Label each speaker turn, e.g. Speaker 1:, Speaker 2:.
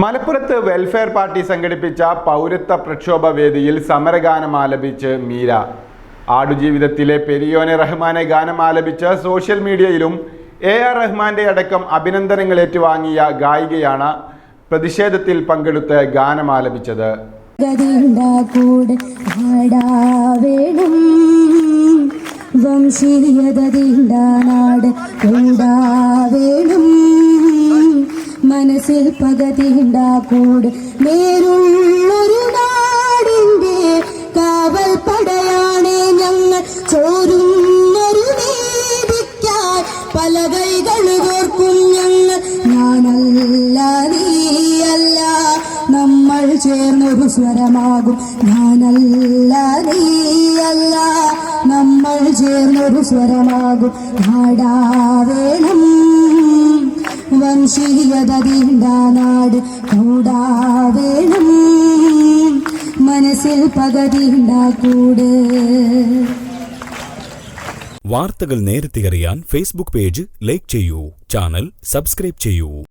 Speaker 1: മലപ്പുറത്ത് welfare party സംഘടിപ്പിച്ച പൗരത്വ പ്രക്ഷോഭ വേദിയിൽ സമരഗാനം ആലപിച്ച് മീര. ആടുജീവിതത്തിലെ പെരിയോനെ റഹ്മാനെ ഗാനം ആലപിച്ച് സോഷ്യൽ മീഡിയയിലും എ ആർ റഹ്മാന്റെ അടക്കം അഭിനന്ദനങ്ങൾ ഏറ്റുവാങ്ങിയ ഗായികയാണ് പ്രതിഷേധത്തിൽ പങ്കെടുത്ത് ഗാനം ആലപിച്ചത്.
Speaker 2: ഗതിണ്ടാകൂടെ നാടാവേണം വംശീയതീണ്ടാനാട് പകതി ഉണ്ടാക്കൂട്. നേരുള്ളൊരു നാടിന്റെ കാവൽ പടയാണ് ഞങ്ങൾ. ചോരുന്നൊരു നീതിക്കായി പല കൈകൾ കോർക്കും ഞങ്ങൾ. ഞാനല്ല നീയല്ല നമ്മൾ ചേർന്നൊരു സ്വരമാകും. ഞാനല്ല നീയല്ല നമ്മൾ ചേർന്നൊരു സ്വരമാകും. നാടാവേണം വംശീയത തീണ്ട നാട് കൂടാവേണം. മനസ്സിൽ പകതിണ്ടാക്കൂട്.
Speaker 3: വാർത്തകൾ നേരത്തെ അറിയാൻ ഫേസ്ബുക്ക് പേജ് ലൈക്ക് ചെയ്യൂ. ചാനൽ സബ്സ്ക്രൈബ് ചെയ്യൂ.